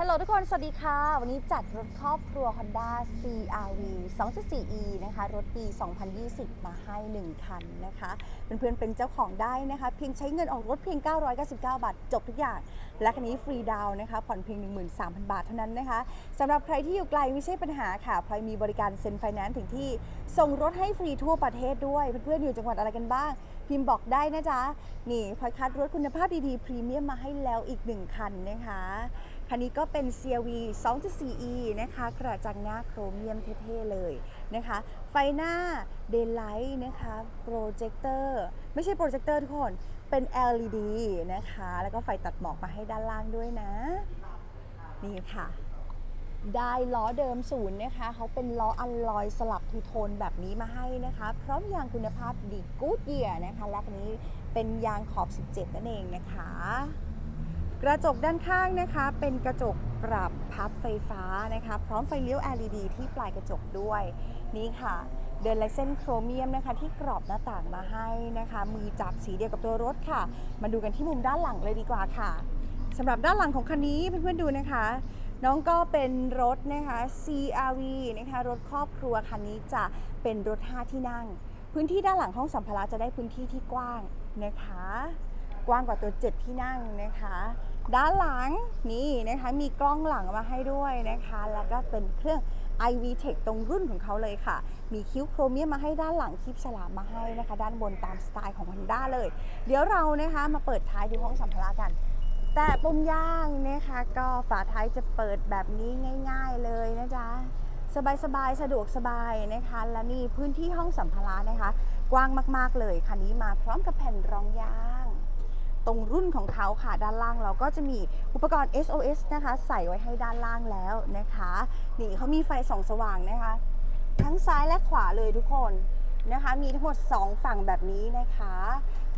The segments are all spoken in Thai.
ฮัลโหลทุกคน สวัสดีค่ะ วันนี้จัดรถครอบครัว Honda CRV 2.4e นะคะ รถปี 2020 มาให้ 1 คันนะคะ เพื่อนๆเป็นเจ้าของได้นะคะ เพียงใช้เงินออกรถเพียง 999 บาท จบทุกอย่าง และคันนี้ฟรีดาวนะคะ ผ่อนเพียง 13,000 บาทเท่านั้นนะคะสำหรับใครที่อยู่ไกลไม่ใช่ปัญหาค่ะพลอยมีบริการเซ็นไฟแนนซ์ถึงที่ ส่งรถให้ฟรีทั่วประเทศด้วย เพื่อนๆอยู่จังหวัดอะไรกันบ้าง พิมพ์บอกได้นะจ๊ะ นี่พลอยคัดรถคุณภาพดีๆพรีเมียมมาให้แล้วอีกหนึ่งคันนะคะ คันนี้ก็เป็น CRV 2.4e นะคะ กระจังหน้าโครเมียมเท่ๆเลยนะคะ ไฟหน้า Daylight นะคะโปรเจคเตอร์ไม่ใช่โปรเจคเตอร์ทุกคน เป็น LED นะคะ แล้วก็ไฟตัดหมอกมาให้ด้านล่างด้วยนะ นี่ค่ะได้ล้อเดิมศูนย์นะคะเขาเป็นล้ออัลลอยสลับทูโทนแบบนี้มาให้นะคะ พร้อมยางคุณภาพดีกูดเยียนะคะ และคันนี้เป็นยางขอบ 17 นั่นเองนะคะ กระจกด้านข้างนะคะ เป็นกระจกปรับพับไฟฟ้านะคะ พร้อมไฟเลี้ยว LED ที่ปลายกระจกด้วยนี่ค่ะ เดินลายเส้นโครเมียมนะคะ ที่กรอบหน้าต่างมาให้นะคะ มือจับสีเดียวกับตัวรถค่ะ มาดูกันที่มุมด้านหลังเลยดีกว่าค่ะสำหรับด้านหลังของคันนี้เพื่อนๆดูนะคะน้องก็เป็นรถนะคะ CRV นะคะรถครอบครัวคันนี้จะเป็นรถ 5 ที่นั่ง พื้นที่ด้านหลังห้องสัมภาระจะได้พื้นที่ที่กว้างนะคะ กว้างกว่าตัว 7 ที่นั่งนะคะ ด้านหลังนี่นะคะมีกล้องหลังมาให้ด้วยนะคะ แล้วก็เป็นเครื่อง iV Tech ตรงรุ่นของเขาเลยค่ะ มีคิ้วโครเมียมมาให้ด้านหลังคลิปฉลามมาให้นะคะ ด้านบนตามสไตล์ของ Honda เลย เดี๋ยวเรานะคะมาเปิดท้ายดูห้องสัมภาระกัน แต่ปุ่มย่างนะคะก็ฝาท้ายจะเปิดแบบนี้ง่าย ๆเลยนะจ๊ะสบายๆสะดวกสบายนะคะ และนี่พื้นที่ห้องสัมภาระนะคะ กว้างมากๆเลยคันนี้มาพร้อมกับแผ่นรองยาง ตรงรุ่นของเขาค่ะด้านล่างเราก็จะมีอุปกรณ์ SOS นะคะ ใส่ไว้ให้ด้านล่างแล้วนะคะนี่เขามีไฟส่องสว่างนะคะ ทั้งซ้ายและขวาเลยทุกคนนะคะ มีทั้งหมด 2 ฝั่งแบบนี้นะคะ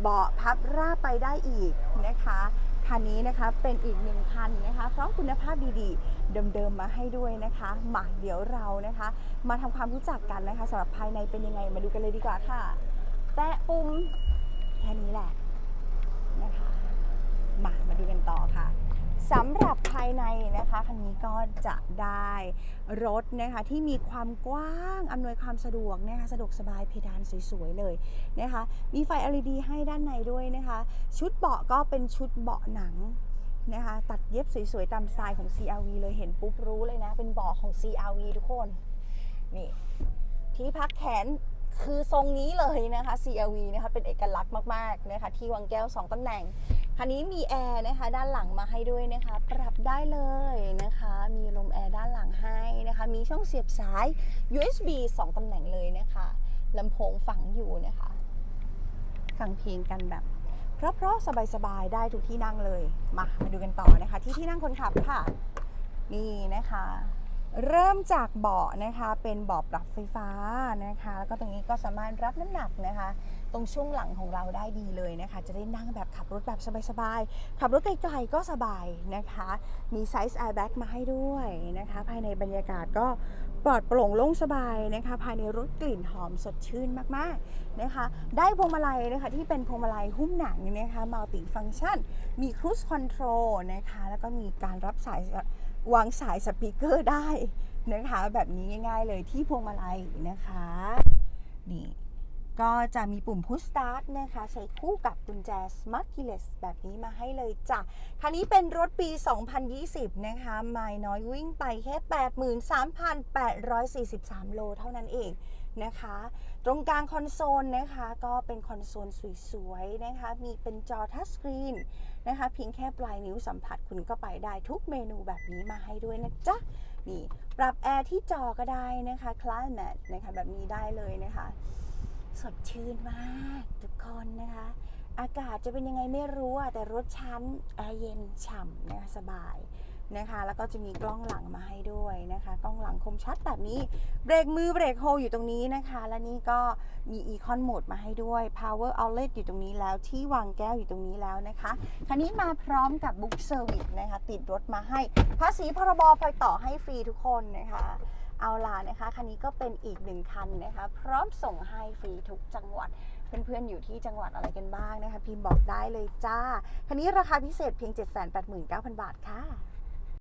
เบาะพับราบไปได้อีกนะคะคันนี้นะคะเป็นอีกหนึ่งคันนะคะพร้อมคุณภาพดีๆ เดิมๆมาให้ด้วยนะคะมาเดี๋ยวเรานะคะ มาทำความรู้จักกันนะคะสำหรับภายในเป็นยังไงมาดูกันเลยดีกว่าค่ะ แตะปุ่มแค่นี้แหละ นะคะมามาดูกันต่อค่ะสำหรับภายในนะคะคันนี้ก็จะได้รถนะคะที่มีความกว้างอำนวยความสะดวกนะคะสะดวกสบายเพดานสวยๆเลยนะคะมีไฟ LED ให้ด้านในด้วยนะคะ ชุดเบาะก็เป็นชุดเบาะหนังนะคะตัดเย็บสวยๆตามสไตล์ของ CRV เลยเห็นปุ๊บรู้เลยนะ เป็นเบาะของ CRV ทุกคนนี่ที่พักแขน คือทรงนี้เลยนะคะ CRV นะคะเป็นเอกลักษณ์มากๆนะคะที่วางแก้ว 2 ตำแหน่ง คันนี้มีแอร์นะคะด้านหลังมาให้ด้วยนะคะ ปรับได้เลยนะคะ มีลมแอร์ด้านหลังให้นะคะ มีช่องเสียบสาย USB 2 ตำแหน่งเลยนะคะลำโพงฝังอยู่นะคะฟังเพลงกันแบบเพราะๆสบายๆได้ทุกที่นั่งเลย มามาดูกันต่อนะคะ ที่ที่นั่งคนขับค่ะ นี่นะคะ เริ่มจากเบาะนะคะเป็นเบาะปรับไฟฟ้านะคะ แล้วก็ตรงนี้ก็สามารถรับน้ำหนักนะคะ ตรงช่วงหลังของเราได้ดีเลยนะคะ จะได้นั่งแบบขับรถแบบสบายๆขับรถไกลๆก็สบายนะคะ มีไซส์แอร์แบ็กมาให้ด้วยนะคะ ภายในบรรยากาศก็ ปลอดโปร่งโล่งสบายนะคะภายในรถกลิ่นหอมสดชื่นมากๆนะคะ ได้พวงมาลัยนะคะที่เป็นพวงมาลัยหุ้มหนังนะคะมัลติฟังชัน มีครูซคอนโทรลนะคะแล้วก็มีการรับสายวางสายสปีกเกอร์ได้นะคะแบบนี้ง่ายๆเลยที่พวงมาลัยนะคะนี่ ก็จะมีปุ่ม Push Start นะคะ ใช้คู่กับกุญแจ Smart Keyless แบบนี้มาให้เลยจ้ะ คันนี้เป็นรถปี 2020 นะคะไมล์น้อยวิ่งไปแค่ 83,843 โลเท่านั้นเองนะคะ ตรงกลางคอนโซลนะคะ ก็เป็นคอนโซลสวยๆนะคะ มีเป็นจอทัชสกรีนนะคะ เพียงแค่ปลายนิ้วสัมผัสคุณก็ไปได้ทุกเมนูแบบนี้มาให้ด้วยนะจ๊ะ นี่ ปรับแอร์ที่จอก็ได้นะคะ Climate นะคะแบบนี้ได้เลยนะคะ สดชื่นมากทุกคนนะคะ อากาศจะเป็นยังไงไม่รู้อะแต่รถชั้นแอร์เย็นฉ่ำนะคะสบายนะคะ แล้วก็จะมีกล้องหลังมาให้ด้วยนะคะ กล้องหลังคมชัดแบบนี้ เบรกมือเบรกโฮอยู่ตรงนี้นะคะ และนี่ก็มีอีคอนโหมดมาให้ด้วย power outlet อยู่ตรงนี้แล้วที่วางแก้วอยู่ตรงนี้แล้วนะคะคันนี้มาพร้อมกับ book service นะคะ ติดรถมาให้ ภาษีพรบพลอยต่อให้ฟรีทุกคนนะคะ เอาล่ะนะคะคันนี้ก็เป็นอีกหนึ่งคันนะคะพร้อมส่งให้ฟรีทุกจังหวัดเพื่อนๆอยู่ที่จังหวัดอะไรกันบ้างนะคะพิมพ์บอกได้เลยจ้าคันนี้ราคาพิเศษเพียง 789,000 บาทค่ะ